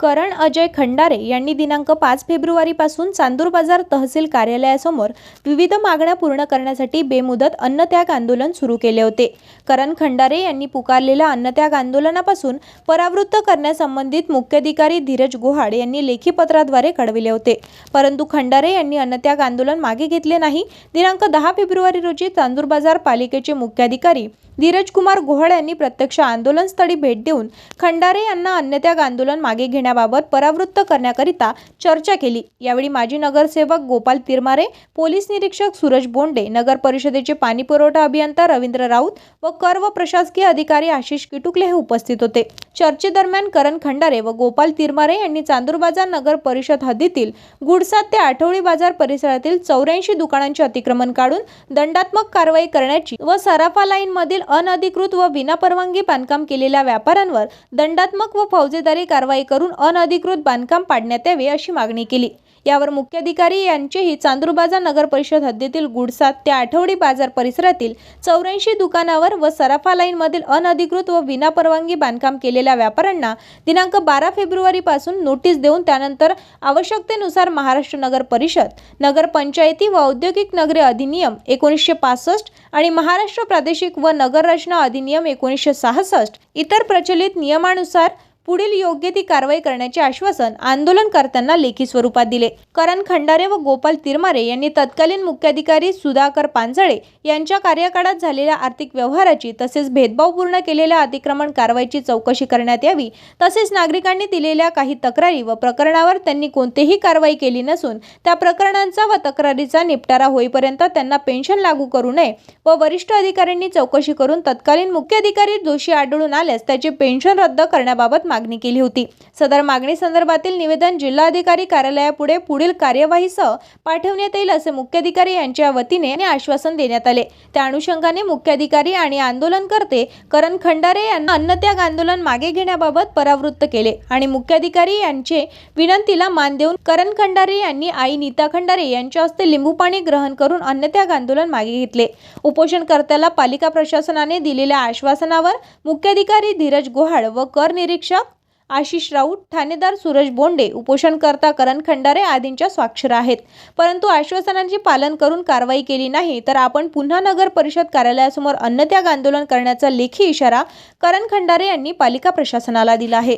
करण अजय खंडारे यांनी दिनांक पाच फेब्रुवारीपासून चांदूर बाजार तहसील कार्यालयासमोर विविध मागण्या पूर्ण करण्यासाठी बेमुदत अन्नत्याग आंदोलन सुरू केले होते. करण खंडारे यांनी पुकारलेल्या अन्नत्याग आंदोलनापासून परावृत्त करण्यासंबंधित मुख्याधिकारी धीरज गोहाड यांनी लेखी पत्राद्वारे कळविले होते. परंतु खंडारे यांनी अन्नत्याग आंदोलन मागे घेतले नाही. दिनांक दहा फेब्रुवारी रोजी चांदूर बाजार पालिकेचे मुख्याधिकारी धीरज कुमार यांनी प्रत्यक्ष आंदोलनस्थळी भेट देऊन खंडारे यांना अन्नत्याग आंदोलन मागे करण्याबाबत परावृत्त करण्याकरिता चर्चा केली. यावेळी माजी नगरसेवक गोपाल तिरमारे पोलीस निरीक्षक सूरज बोंडे नगर परिषदेचे पाणी पुरवठा अभियंता रवींद्र राऊत व कर व प्रशासकीय अधिकारी आशिष किटुकले हे उपस्थित होते. चर्चेदरम्यान करण खंडारे व गोपाल तिरमारे यांनी चांदूर बाजार नगर परिषद हद्दीतील गुडसात ते आठवडी बाजार परिसरातील चौऱ्याऐंशी दुकानांचे अतिक्रमण काढून दंडात्मक कारवाई करण्याची व सराफा लाईन मधील अनधिकृत व विनापरवानगी बांधकाम केलेल्या व्यापाऱ्यांवर दंडात्मक व फौजेदारी कारवाई करून अनधिकृत बांधकाम पाडण्यात यावे अशी मागणी केली. यावर मुख्याधिकारी यांचेही चांदूरबाजार नगर परिषद हद्दीतील गुडसात त्या आठवडी बाजार परिसरातील चौऱ्याऐंशी दुकानावर व सराफा लाईनमधील अनधिकृत व विनापरवानगी बांधकाम केलेल्या व्यापाऱ्यांना दिनांक बारा फेब्रुवारीपासून नोटीस देऊन त्यानंतर आवश्यकतेनुसार महाराष्ट्र नगर परिषद नगर पंचायती व औद्योगिक नगरे अधिनियम एकोणीसशे पासष्ट आणि महाराष्ट्र प्रादेशिक व नगररचना अधिनियम एकोणीसशे सहासष्ट इतर प्रचलित नियमानुसार पुढील योग्य ती कारवाई करण्याचे आश्वासन आंदोलनकर्त्यांना लेखी स्वरूपात दिले. करण खंडारे व गोपाल तिरमारे यांनी तत्कालीन मुख्याधिकारी सुधाकर पांजळे यांच्या कार्यकाळात झालेल्या आर्थिक व्यवहाराची तसेच भेदभावपूर्ण केलेल्या अतिक्रमण कारवाईची चौकशी करण्यात यावी तसेच नागरिकांनी दिलेल्या काही तक्रारी व प्रकरणावर त्यांनी कोणतीही कारवाई केली नसून त्या प्रकरणांचा व तक्रारीचा निपटारा होईपर्यंत त्यांना पेन्शन लागू करू नये व वरिष्ठ अधिकाऱ्यांनी चौकशी करून तत्कालीन मुख्याधिकारी दोषी आढळून आल्यास त्याचे पेन्शन रद्द करण्याबाबत मागणी केली होती. सदर मागणी संदर्भातील निवेदन जिल्हाधिकारी कार्यालयापुढे पुढील कार्यवाहीसह पाठवण्यात येईल असे मुख्याधिकारी यांच्या वतीने आश्वासन देण्यात आले. त्या अनुषंगाने मुख्याधिकारी आणि आंदोलनकर्ते करण खंडारे यांना अन्नत्याग आंदोलन मागे घेण्याबाबत परावृत्त केले आणि मुख्याधिकारी यांचे विनंतीला मान देऊन करण खंडारे यांनी आई नीता खंडारे यांच्या हस्ते लिंबू पाणी ग्रहण करून अन्नत्याग आंदोलन मागे घेतले. उपोषणकर्त्याला पालिका प्रशासनाने दिलेल्या आश्वासनावर मुख्याधिकारी धीरज गोहाड व कर निरीक्षक आशिष राऊत ठाणेदार सूरज बोंडे उपोषणकर्ता करण खंडारे आदींच्या स्वाक्षर आहेत. परंतु आश्वासनांचे पालन करून कारवाई केली नाही तर आपण पुन्हा नगर परिषद कार्यालयासमोर अन्नत्याग आंदोलन करण्याचा लेखी इशारा करण खंडारे यांनी पालिका प्रशासनाला दिला आहे.